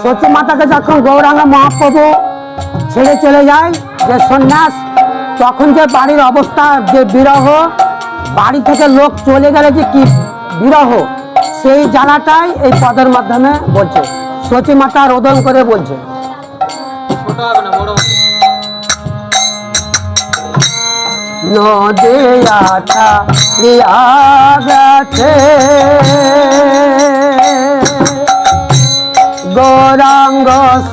সচি মাতাকে যখন গৌরাঙ্গ মহাপ্রভু ছেড়ে চলে যায়, যে সন্ন্যাস, তখন যে বাড়ির অবস্থা, যে বিরহ, বাড়ি থেকে লোক চলে গেলে যে কি বিরহ, সেই জানাটাই এই পদের মাধ্যমে বলছে সচি মাতা রোদন করে বলছে ছোট হবে না বড় হবে। নদিয়াটা রিয়া গেছে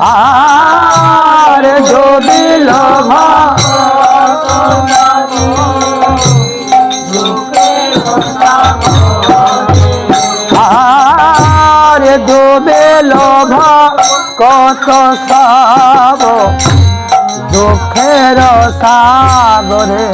আর যদিল আর দুবেল কত সাব দুঃখের সাগরে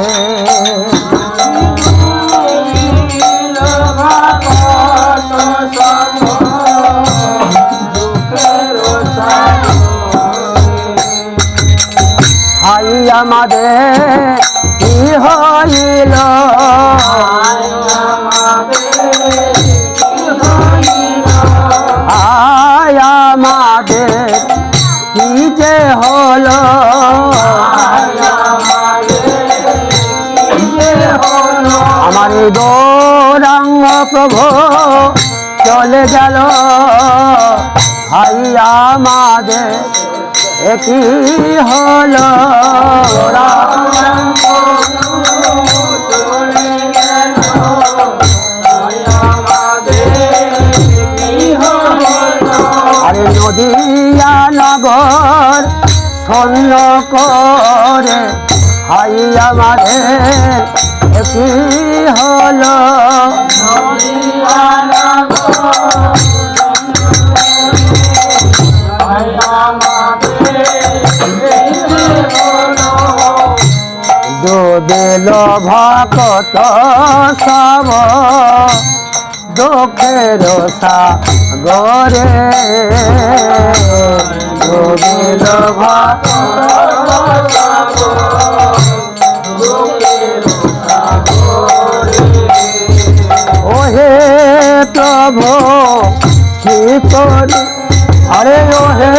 আমাদের কি হইল? আয় আমাদের কি যে হলো? আমার গৌরাঙ্গ প্রভু চলে গেল। ভাই আমাদের একই হলো আরে নদিয়া নগর স্বর্ণ করে হাই আমাদের একই হলো? দোদেল ভকত সব দুঃখের সাগরে দোদেল ভকত ওহে প্রভু কি করি? আরে ওহে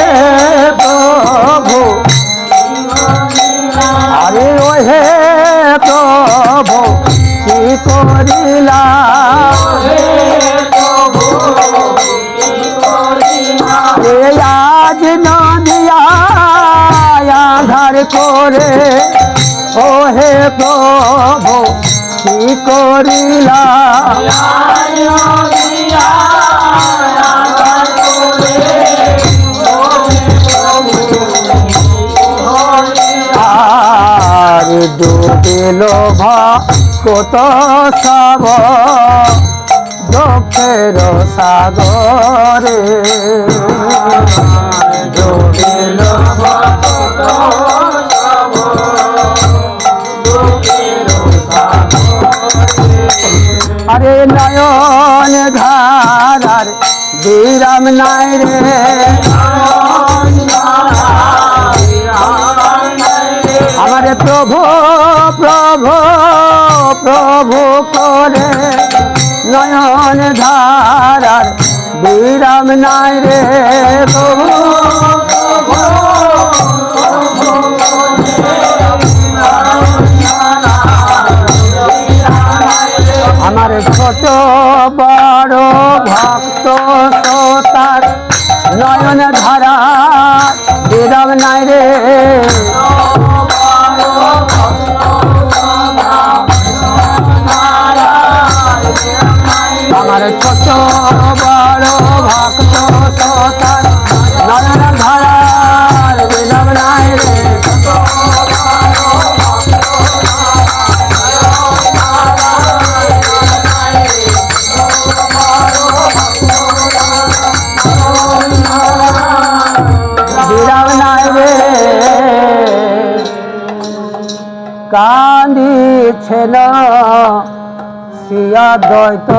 ওহে প্রভু কি করিলা? আজ নদিয়া আধার করে। ওহে প্রভু কি করিলা? আর ডুবিল কত সব? দুঃখের সাগরে। আরে নয়ন ধারার বিরাম নাই রে। আমার প্রভু প্রভু প্রভু করে। নয়ন ধারার বিরাম নাই রে প্রভু আমার ছোট বড় ভক্ত শ্রোতার নয়ন ধারা বিরাম নাই রে কান্দিছিল সিয়া দৈত